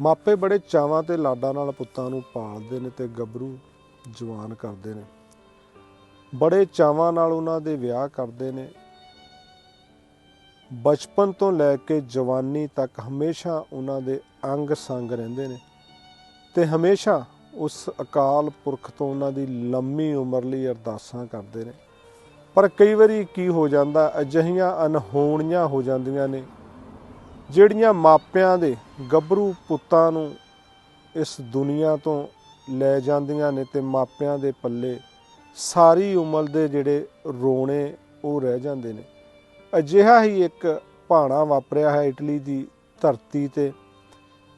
ਮਾਪੇ ਬੜੇ ਚਾਵਾਂ ਤੇ ਲਾਡਾਂ ਨਾਲ ਪੁੱਤਾਂ ਨੂੰ ਪਾਲਦੇ ਨੇ ਤੇ ਗੱਭਰੂ ਜਵਾਨ ਕਰਦੇ ਨੇ। ਬੜੇ ਚਾਵਾਂ ਨਾਲ ਉਹਨਾਂ ਦੇ ਵਿਆਹ ਕਰਦੇ ਨੇ। ਬਚਪਨ ਤੋਂ ਲੈ ਕੇ ਜਵਾਨੀ ਤੱਕ ਹਮੇਸ਼ਾ ਉਹਨਾਂ ਦੇ ਅੰਗ ਸੰਗ ਰਹਿੰਦੇ ਨੇ ਤੇ ਹਮੇਸ਼ਾ ਉਸ ਅਕਾਲ ਪੁਰਖ ਤੋਂ ਉਹਨਾਂ ਦੀ ਲੰਮੀ ਉਮਰ ਲਈ ਅਰਦਾਸਾਂ ਕਰਦੇ ਨੇ। ਪਰ ਕਈ ਵਾਰੀ ਕੀ ਹੋ ਜਾਂਦਾ, ਅਜਿਹੀਆਂ ਅਨਹੋਣੀਆਂ ਹੋ ਜਾਂਦੀਆਂ ਨੇ ਜਿਹੜੀਆਂ ਮਾਪਿਆਂ ਦੇ ਗੱਭਰੂ ਪੁੱਤਾਂ ਨੂੰ ਇਸ ਦੁਨੀਆ ਤੋਂ ਲੈ ਜਾਂਦੀਆਂ ਨੇ ਤੇ ਮਾਪਿਆਂ ਦੇ ਪੱਲੇ ਸਾਰੀ ਉਮਰ ਦੇ ਜਿਹੜੇ ਰੋਣੇ ਉਹ ਰਹਿ ਜਾਂਦੇ ਨੇ। ਅਜਿਹਾ ਹੀ ਇੱਕ ਭਾਣਾ ਵਾਪਰਿਆ ਹੈ ਇਟਲੀ ਦੀ ਧਰਤੀ ਤੇ।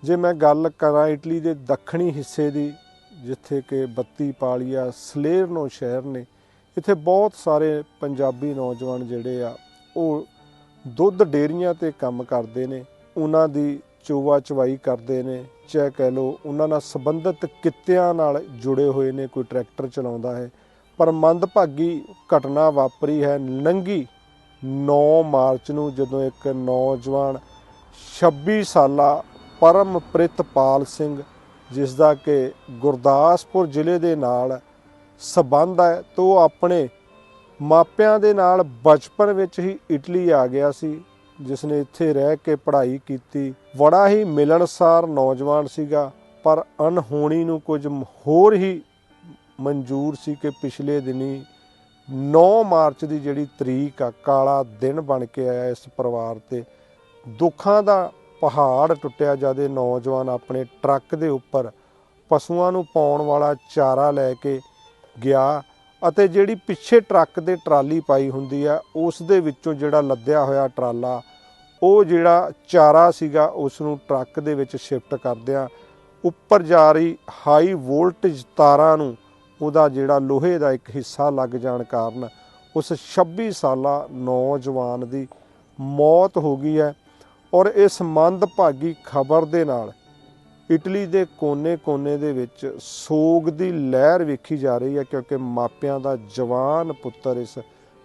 ਜੇ ਮੈਂ ਗੱਲ ਕਰਾਂ ਇਟਲੀ ਦੇ ਦੱਖਣੀ ਹਿੱਸੇ ਦੀ, ਜਿੱਥੇ ਕਿ ਬੱਤੀ ਪਾਲੀਆ ਸਲੇਰਨੋ ਸ਼ਹਿਰ ਨੇ, ਇੱਥੇ ਬਹੁਤ ਸਾਰੇ ਪੰਜਾਬੀ ਨੌਜਵਾਨ ਜਿਹੜੇ ਆ, ਉਹ ਦੁੱਧ ਡੇਰੀਆਂ ਤੇ ਕੰਮ ਕਰਦੇ ਨੇ, ਉਹਨਾਂ ਦੀ ਚੋਵਾ ਚਵਾਈ ਕਰਦੇ ਨੇ, ਚਾਹੇ ਕਹਿ ਲਓ ਉਹਨਾਂ ਨਾਲ ਸੰਬੰਧਿਤ ਕਿੱਤਿਆਂ ਨਾਲ ਜੁੜੇ ਹੋਏ ਨੇ, ਕੋਈ ਟਰੈਕਟਰ ਚਲਾਉਂਦਾ ਹੈ। ਪਰ ਮੰਦਭਾਗੀ ਘਟਨਾ ਵਾਪਰੀ ਹੈ ਨੰਗੀ 9 ਮਾਰਚ ਨੂੰ, ਜਦੋਂ ਇੱਕ ਨੌਜਵਾਨ 26 ਸਾਲਾ ਪਰਮਪ੍ਰਿਤਪਾਲ ਸਿੰਘ ਜਿਸ ਦਾ ਕਿ ਗੁਰਦਾਸਪੁਰ ਜ਼ਿਲ੍ਹੇ ਦੇ ਨਾਲ ਸਬੰਧ ਹੈ, ਤੋਂ ਆਪਣੇ ਮਾਪਿਆਂ ਦੇ ਨਾਲ ਬਚਪਨ ਵਿੱਚ ਹੀ ਇਟਲੀ ਆ ਗਿਆ ਸੀ ਜਿਸ ਨੇ ਇੱਥੇ ਰਹਿ ਕੇ ਪੜ੍ਹਾਈ ਕੀਤੀ। ਬੜਾ ਹੀ ਮਿਲਣਸਾਰ ਨੌਜਵਾਨ ਸੀਗਾ, ਪਰ ਅਣਹੋਣੀ ਨੂੰ ਕੁਝ ਹੋਰ ਹੀ ਮਨਜ਼ੂਰ ਸੀ ਕਿ ਪਿਛਲੇ ਦਿਨੀ 9 ਮਾਰਚ ਦੀ ਜਿਹੜੀ ਤਰੀਕ ਆ, ਕਾਲਾ ਦਿਨ ਬਣ ਕੇ ਆਇਆ ਇਸ ਪਰਿਵਾਰ ਤੇ। ਦੁੱਖਾਂ ਦਾ ਪਹਾੜ ਟੁੱਟਿਆ ਜਦ ਨੌਜਵਾਨ ਆਪਣੇ ਟਰੱਕ ਦੇ ਉੱਪਰ ਪਸ਼ੂਆਂ ਨੂੰ ਪਾਉਣ ਵਾਲਾ ਚਾਰਾ ਲੈ ਕੇ ਗਿਆ। ਅਤੇ ਜਿਹੜੀ ਪਿੱਛੇ ਟਰੱਕ ਦੇ ਟਰਾਲੀ ਪਾਈ ਹੁੰਦੀ ਆ, ਉਸ ਦੇ ਵਿੱਚੋਂ ਜਿਹੜਾ ਲੱਦਿਆ ਹੋਇਆ ਟਰਾਲਾ, ਉਹ ਜਿਹੜਾ ਚਾਰਾ ਸੀਗਾ, ਉਸ ਨੂੰ ਟਰੱਕ ਦੇ ਵਿੱਚ ਸ਼ਿਫਟ ਕਰਦਿਆਂ ਉੱਪਰ ਜਾ ਰਹੀ ਹਾਈ ਵੋਲਟੇਜ ਤਾਰਾਂ ਨੂੰ ਉਹਦਾ ਜਿਹੜਾ ਲੋਹੇ ਦਾ ਇੱਕ ਹਿੱਸਾ ਲੱਗ ਜਾਣ ਕਾਰਨ ਉਸ 26 ਸਾਲਾ ਨੌਜਵਾਨ ਦੀ ਮੌਤ ਹੋ ਗਈ ਹੈ ਔਰ ਇਸ ਮੰਦਭਾਗੀ ਖਬਰ ਦੇ ਨਾਲ ਇਟਲੀ ਦੇ ਕੋਨੇ-ਕੋਨੇ ਦੇ ਵਿੱਚ ਸੋਗ ਦੀ ਲਹਿਰ ਵੇਖੀ ਜਾ ਰਹੀ ਹੈ ਕਿਉਂਕਿ ਮਾਪਿਆਂ ਦਾ ਜਵਾਨ ਪੁੱਤਰ ਇਸ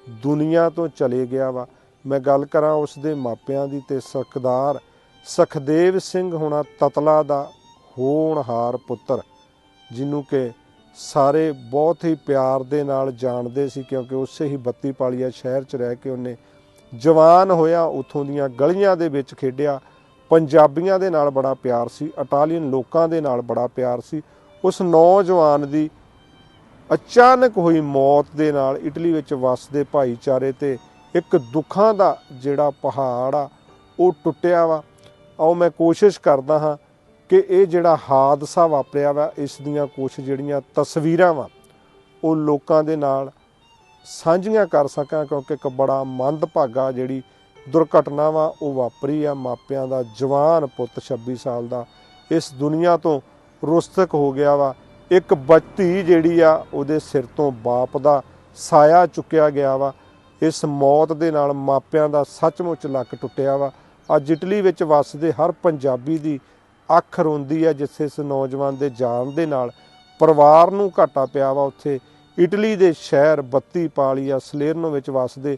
ਦੁਨੀਆ ਤੋਂ ਚਲੇ ਗਿਆ ਵਾ। ਮੈਂ ਗੱਲ ਕਰਾਂ ਉਸ ਦੇ ਮਾਪਿਆਂ ਦੀ ਤੇ ਸਰਕਦਾਰ ਸਖਦੇਵ ਸਿੰਘ ਹੋਣਾ ਤਤਲਾ ਦਾ ਹੋਣਹਾਰ ਪੁੱਤਰ, ਜਿਹਨੂੰ ਕਿ ਸਾਰੇ ਬਹੁਤ ਹੀ ਪਿਆਰ ਦੇ ਨਾਲ ਜਾਣਦੇ ਸੀ ਕਿਉਂਕਿ ਉਸੇ ਹੀ ਬੱਤੀ ਪਾਲੀਆ ਸ਼ਹਿਰ 'ਚ ਰਹਿ ਕੇ ਉਹਨੇ ਜਵਾਨ ਹੋਇਆ, ਉਥੋਂ ਦੀਆਂ ਗਲੀਆਂ ਦੇ ਵਿੱਚ ਖੇਡਿਆ। ਪੰਜਾਬੀਆਂ ਦੇ ਨਾਲ ਬੜਾ ਪਿਆਰ ਸੀ, ਇਟਾਲੀਅਨ ਲੋਕਾਂ ਦੇ ਨਾਲ ਬੜਾ ਪਿਆਰ ਸੀ। ਉਸ ਨੌਜਵਾਨ ਦੀ ਅਚਾਨਕ ਹੋਈ ਮੌਤ ਦੇ ਨਾਲ ਇਟਲੀ ਵਿੱਚ ਵਸਦੇ ਭਾਈਚਾਰੇ ਤੇ ਇੱਕ ਦੁੱਖਾਂ ਦਾ ਜਿਹੜਾ ਪਹਾੜ ਆ, ਉਹ ਟੁੱਟਿਆ ਵਾ। ਆਓ ਮੈਂ ਕੋਸ਼ਿਸ਼ ਕਰਦਾ ਹਾਂ ਕਿ ਇਹ ਜਿਹੜਾ ਹਾਦਸਾ ਵਾਪਰਿਆ ਵਾ, ਇਸ ਦੀਆਂ ਕੁਝ ਜਿਹੜੀਆਂ ਤਸਵੀਰਾਂ ਵਾ, ਉਹ ਲੋਕਾਂ ਦੇ ਨਾਲ ਸਾਂਝੀਆਂ ਕਰ ਸਕਾਂ, ਕਿਉਂਕਿ ਇੱਕ ਬੜਾ ਮੰਦਭਾਗਾ ਜਿਹੜੀ ਦੁਰਘਟਨਾ ਵਾ ਉਹ ਵਾਪਰੀ ਆ। ਮਾਪਿਆਂ ਦਾ ਜਵਾਨ ਪੁੱਤ 26 ਸਾਲ ਦਾ ਇਸ ਦੁਨੀਆ ਤੋਂ ਰੁਸਤਕ ਹੋ ਗਿਆ ਵਾ। ਇੱਕ ਬੱਤੀ ਜਿਹੜੀ ਆ, ਉਹਦੇ ਸਿਰ ਤੋਂ ਬਾਪ ਦਾ ਸਾਇਆ ਚੁੱਕਿਆ ਗਿਆ ਵਾ। ਇਸ ਮੌਤ ਦੇ ਨਾਲ ਮਾਪਿਆਂ ਦਾ ਸੱਚਮੁੱਚ ਲੱਕ ਟੁੱਟਿਆ ਵਾ। ਅੱਜ ਇਟਲੀ ਵਿੱਚ ਵੱਸਦੇ ਹਰ ਪੰਜਾਬੀ ਦੀ ਅੱਖ ਰੋਂਦੀ ਆ, ਜਿੱਥੇ ਇਸ ਨੌਜਵਾਨ ਦੇ ਜਾਣ ਦੇ ਨਾਲ ਪਰਿਵਾਰ ਨੂੰ ਘਾਟਾ ਪਿਆ ਵਾ। ਉੱਥੇ ਇਟਲੀ ਦੇ ਸ਼ਹਿਰ ਬੱਤੀ ਪਾਲੀਆ ਸਲੇਰਨੋ ਵਿੱਚ ਵੱਸਦੇ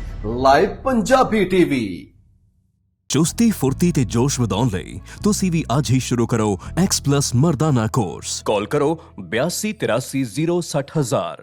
ਲਾਈਵ ਪੰਜਾਬੀ ਟੀਵੀ ਚੁਸਤੀ ਫੁਰਤੀ ਤੇ ਜੋਸ਼ ਵਧਾਉਣ ਲਈ ਤੁਸੀਂ ਵੀ ਅੱਜ ਹੀ ਸ਼ੁਰੂ ਕਰੋ X+ ਮਰਦਾਨਾ ਕੋਰਸ ਕਾਲ ਕਰੋ 8283060000